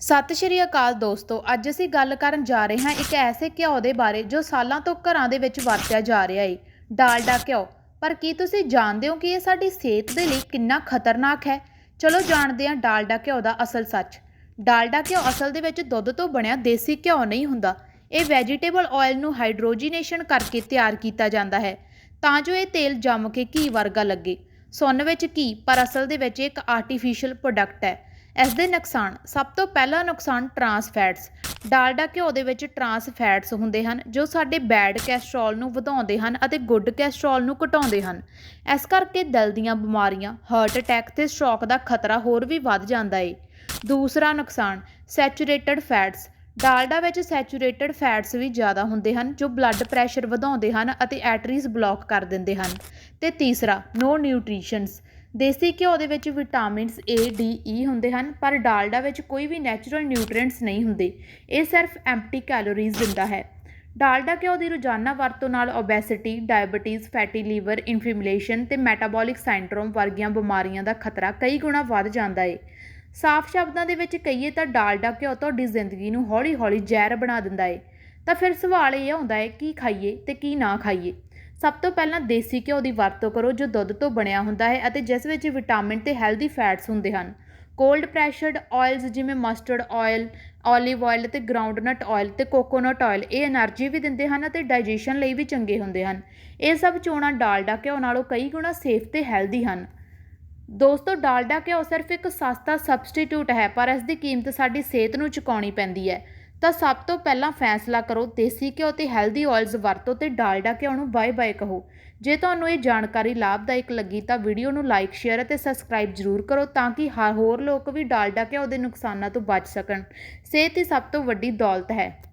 ਸਤਿ ਸ਼੍ਰੀ ਅਕਾਲ ਦੋਸਤੋ, ਅੱਜ ਅਸੀਂ ਗੱਲ ਕਰਨ ਜਾ ਰਹੇ ਹਾਂ ਇੱਕ ਐਸੇ ਘਿਓ ਦੇ ਬਾਰੇ ਜੋ ਸਾਲਾਂ ਤੋਂ ਘਰਾਂ ਦੇ ਵਿੱਚ ਵਰਤਿਆ ਜਾ ਰਿਹਾ ਹੈ ਡਾਲਡਾ ਘਿਓ। ਪਰ ਕੀ ਤੁਸੀਂ ਜਾਣਦੇ ਹੋ ਕਿ ਇਹ ਸਾਡੀ ਸਿਹਤ ਦੇ ਲਈ ਕਿੰਨਾ ਖਤਰਨਾਕ ਹੈ? ਚਲੋ ਜਾਣਦੇ ਹਾਂ ਡਾਲਡਾ ਘਿਓ ਦਾ ਅਸਲ ਸੱਚ। ਡਾਲਡਾ ਘਿਓ ਅਸਲ ਦੇ ਵਿੱਚ ਦੁੱਧ ਤੋਂ ਬਣਿਆ ਦੇਸੀ ਘਿਓ ਨਹੀਂ ਹੁੰਦਾ। ਇਹ ਵੈਜੀਟੇਬਲ ਆਇਲ ਨੂੰ ਹਾਈਡਰੋਜੀਨੇਸ਼ਨ ਕਰਕੇ ਤਿਆਰ ਕੀਤਾ ਜਾਂਦਾ ਹੈ। ਤਾਂ ਜੋ ਇਹ ਤੇਲ ਜੰਮ ਕੇ ਘੀ ਵਰਗਾ ਲੱਗੇ। ਸੁੰਨ ਵਿੱਚ ਘੀ, ਪਰ ਅਸਲ ਦੇ ਵਿੱਚ ਇੱਕ ਆਰਟੀਫੀਸ਼ੀਅਲ ਪ੍ਰੋਡਕਟ ਹੈ। ਇਸ ਦੇ ਨੁਕਸਾਨ, ਸਭ ਤੋਂ ਪਹਿਲਾ ਨੁਕਸਾਨ ਟਰਾਂਸ ਫੈਟਸ ਡਾਲਡਾ ਘਿਓ ਦੇ ਵਿੱਚ ਟਰਾਂਸ ਫੈਟਸ ਹੁੰਦੇ ਹਨ, ਜੋ ਸਾਡੇ ਬੈਡ ਕੋਲੇਸਟ੍ਰੋਲ ਨੂੰ ਵਧਾਉਂਦੇ ਹਨ ਅਤੇ ਗੁੱਡ ਕੋਲੇਸਟ੍ਰੋਲ ਨੂੰ ਘਟਾਉਂਦੇ ਹਨ। ਇਸ ਕਰਕੇ ਦਿਲ ਦੀਆਂ ਬਿਮਾਰੀਆਂ ਹਾਰਟ ਅਟੈਕ ਤੇ ਸਟ੍ਰੋਕ ਦਾ ਖਤਰਾ ਹੋਰ ਵੀ ਵੱਧ ਜਾਂਦਾ ਏ। ਦੂਸਰਾ ਨੁਕਸਾਨ ਸੈਚੂਰੇਟਡ ਫੈਟਸ ਡਾਲਡਾ ਵਿੱਚ ਸੈਚੂਰੇਟਡ ਫੈਟਸ ਵੀ ਜ਼ਿਆਦਾ ਹੁੰਦੇ ਹਨ, ਜੋ ਬਲੱਡ ਪ੍ਰੈਸ਼ਰ ਵਧਾਉਂਦੇ ਹਨ ਅਤੇ ਐਟਰੀਜ਼ ਬਲੌਕ ਕਰ ਦਿੰਦੇ ਹਨ। ਤੇ ਤੀਸਰਾ ਨੋ ਨਿਊਟ੍ਰੀਸ਼ਨਸ ਦੇਸੀ ਘਿਓ ਦੇ ਵਿੱਚ ਵਿਟਾਮਿਨਸ ਏ ਡੀ ਈ ਹੁੰਦੇ ਹਨ, ਪਰ ਡਾਲਡਾ ਵਿੱਚ ਕੋਈ ਵੀ ਨੈਚੁਰਲ ਨਿਊਟ੍ਰੀਐਂਟਸ ਨਹੀਂ ਹੁੰਦੇ। ਇਹ ਸਿਰਫ ਐਮਪਟੀ ਕੈਲੋਰੀਜ਼ ਦਿੰਦਾ ਹੈ। ਡਾਲਡਾ ਘਿਓ ਦੀ ਰੋਜ਼ਾਨਾ ਵਰਤੋਂ ਨਾਲ obesity diabetes fatty liver inflammation ਤੇ ਮੈਟਾਬੋਲਿਕ ਸਿੰਡਰੋਮ ਵਰਗੀਆਂ ਬਿਮਾਰੀਆਂ ਦਾ ਖਤਰਾ ਕਈ ਗੁਣਾ ਵੱਧ ਜਾਂਦਾ ਹੈ ਸਾਫ਼ ਸ਼ਬਦਾਂ ਦੇ ਵਿੱਚ ਕਹੀਏ ਤਾਂ ਡਾਲਡਾ ਘਿਓ ਤੁਹਾਡੀ ਜ਼ਿੰਦਗੀ ਨੂੰ ਹੌਲੀ-ਹੌਲੀ ਜ਼ਹਿਰ ਬਣਾ ਦਿੰਦਾ ਹੈ ਤਾਂ ਫਿਰ ਸਵਾਲ ਇਹ ਆਉਂਦਾ ਹੈ ਕੀ ਖਾਈਏ ਤੇ ਕੀ ਨਾ ਖਾਈਏ? ਸਭ ਤੋਂ ਪਹਿਲਾਂ ਦੇਸੀ ਘਿਓ ਦੀ ਵਰਤੋਂ ਕਰੋ, ਜੋ ਦੁੱਧ ਤੋਂ ਬਣਿਆ ਹੁੰਦਾ ਹੈ ਅਤੇ ਜਿਸ ਵਿੱਚ ਵਿਟਾਮਿਨ ਤੇ ਹੈਲਦੀ ਫੈਟਸ ਹੁੰਦੇ ਹਨ। ਕੋਲਡ ਪ੍ਰੈਸ਼ਰਡ ਆਇਲਸ ਜਿਵੇਂ ਮਸਟਰਡ ਆਇਲ ਓਲੀਵ ਆਇਲ ਤੇ ਗਰਾਊਂਡਨਟ ਆਇਲ ਤੇ ਕੋਕੋਨਟ ਆਇਲ ਇਹ એનર્ਜੀ ਵੀ ਦਿੰਦੇ ਹਨ ਅਤੇ ਡਾਈਜੈਸ਼ਨ ਲਈ ਵੀ ਚੰਗੇ ਹੁੰਦੇ ਹਨ। ਇਹ ਸਭ ਚੋਣਾਂ ਡਾਲਡਾ ਘਿਓ ਨਾਲੋਂ ਕਈ ਗੁਣਾ ਸੇਫ ਤੇ ਹੈਲਦੀ ਹਨ। ਦੋਸਤੋ, ਡਾਲਡਾ ਘਿਓ ਸਿਰਫ ਇੱਕ ਸਸਤਾ ਸਬਸਟੀਟਿਊਟ ਹੈ, ਪਰ ਇਸ ਦੀ ਕੀਮਤ ਸਾਡੀ ਸਿਹਤ ਨੂੰ ਚੁਕਾਉਣੀ ਪੈਂਦੀ ਹੈ। ਤਾਂ ਸਭ ਤੋਂ ਪਹਿਲਾਂ ਫੈਸਲਾ ਕਰੋ, ਦੇਸੀ ਘਿਓ ਤੇ ਹੈਲਦੀ ਆਇਲਸ ਵਰਤੋ ਤੇ ਡਾਲਡਾ ਘਿਓ ਨੂੰ ਬਾਏ ਬਾਏ ਕਹੋ। ਜੇ ਤੁਹਾਨੂੰ ਇਹ ਜਾਣਕਾਰੀ ਲਾਭਦਾਇਕ ਲੱਗੀ ਤਾਂ ਵੀਡੀਓ ਨੂੰ ਲਾਈਕ ਸ਼ੇਅਰ ਅਤੇ ਸਬਸਕ੍ਰਾਈਬ ਜ਼ਰੂਰ ਕਰੋ ਤਾਂ ਕਿ ਹ- ਹੋਰ ਲੋਕ ਵੀ ਡਾਲਡਾ ਘਿਓ ਦੇ ਨੁਕਸਾਨਾਂ ਤੋਂ ਬਚ ਸਕਣ। ਸਿਹਤ ਹੀ ਸਭ ਤੋਂ ਵੱਡੀ ਦੌਲਤ ਹੈ।